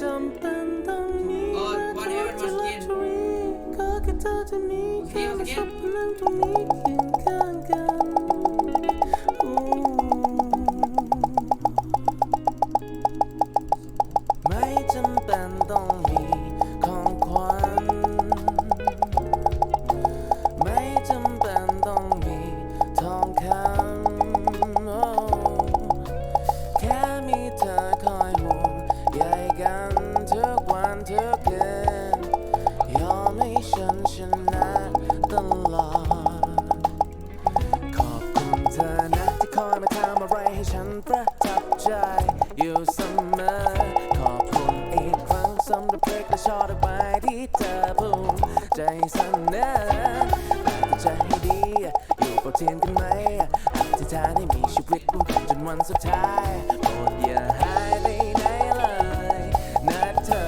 จำเป็นต้องมีเออวันนี้เป็นวันกินก็แค่เธอจะมีแค่สับนั่งตรงนี้เคียงข้างกันอู้ไม่จำเป็นต้องมีของขวัญไม่จำเป็นต้องมีทองคำแค่มีเธอ ฉันประทับใจอยู่เสมอขอบคุณอีกครั้งสำหรับเพลงและชอตไว้ที่เธอภูมิใจเสนอแต่จะให้ดี อยู่กับเทียนกันไหมอธิษฐานให้มีชีวิตร่วมกันจนวันสุดท้ายโปรดอย่าหายไปไหนเลยนะเธอ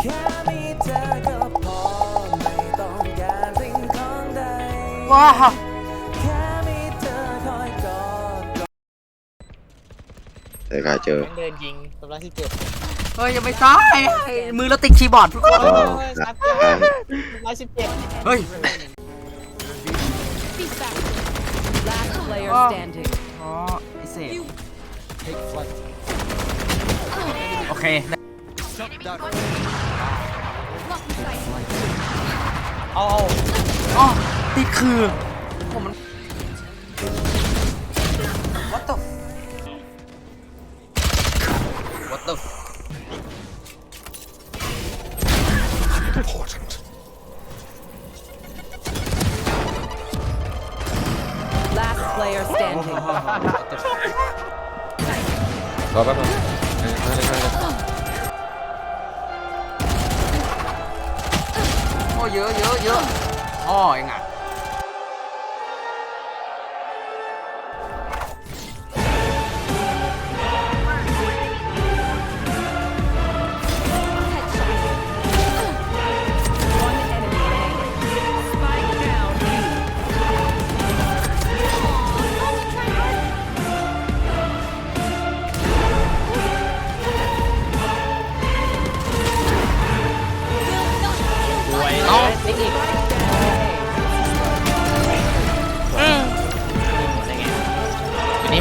แค่มีเธอก็พอไม่ต้องการสิ่งของใด ว้าแแต่กาเจอเดินยิงตำราที่เจ็ดเฮ้ย ยังไม่ตายมือเราติดคีย์บอร์ดทุกคนอ๋อสามตามร้อยสิบเจ็ดเฮ้ย Last player Oh. standing. อ๋อไอเศษโอเคได้เอาอ๋อติดคือผมมัน player standing. รอแป๊บนึงไม่ได้ไม่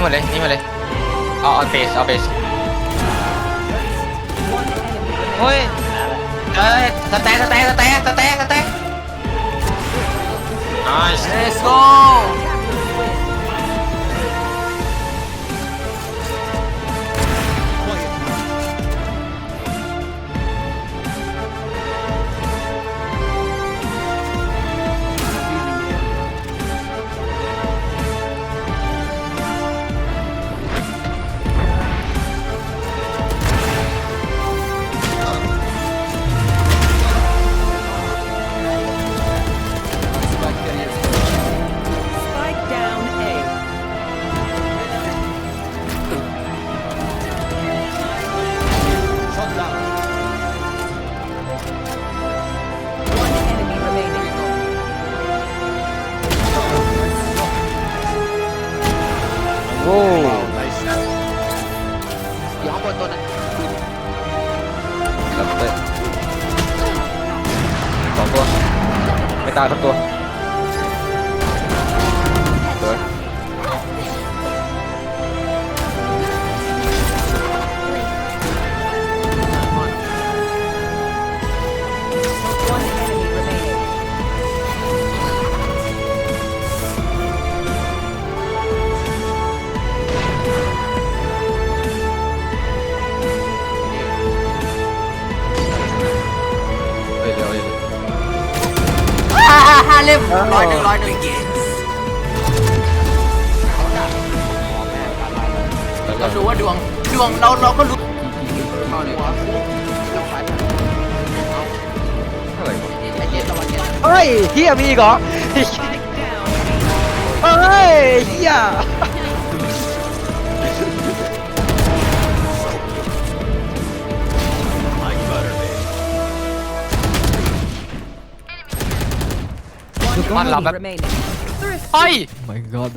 Ờ. นี่หมดเลยนี่หมดเลยเอาเอาเบสเอาเบส One enemy remaining. เฮ้ยเอ้ยสแต็กสแต็กสแต็กสแต็กสแต็ก nice Let's go โอ้อยู่ข้างบนตัวนั้นครับเต้สองตัว ไม่ตายทั้งตัว เล่มร้อยหนึ่งร้อยหนึ่งแล้วก็เราดูว่าดวงดวงเราเราก็รู้เอาเลยเท่าไหร่วะเฮ้ยเฮียมีอีกเหรอ Spike down. เฮ้ยเฮีย One Man, enemy love it. remaining. เฮ้ย my god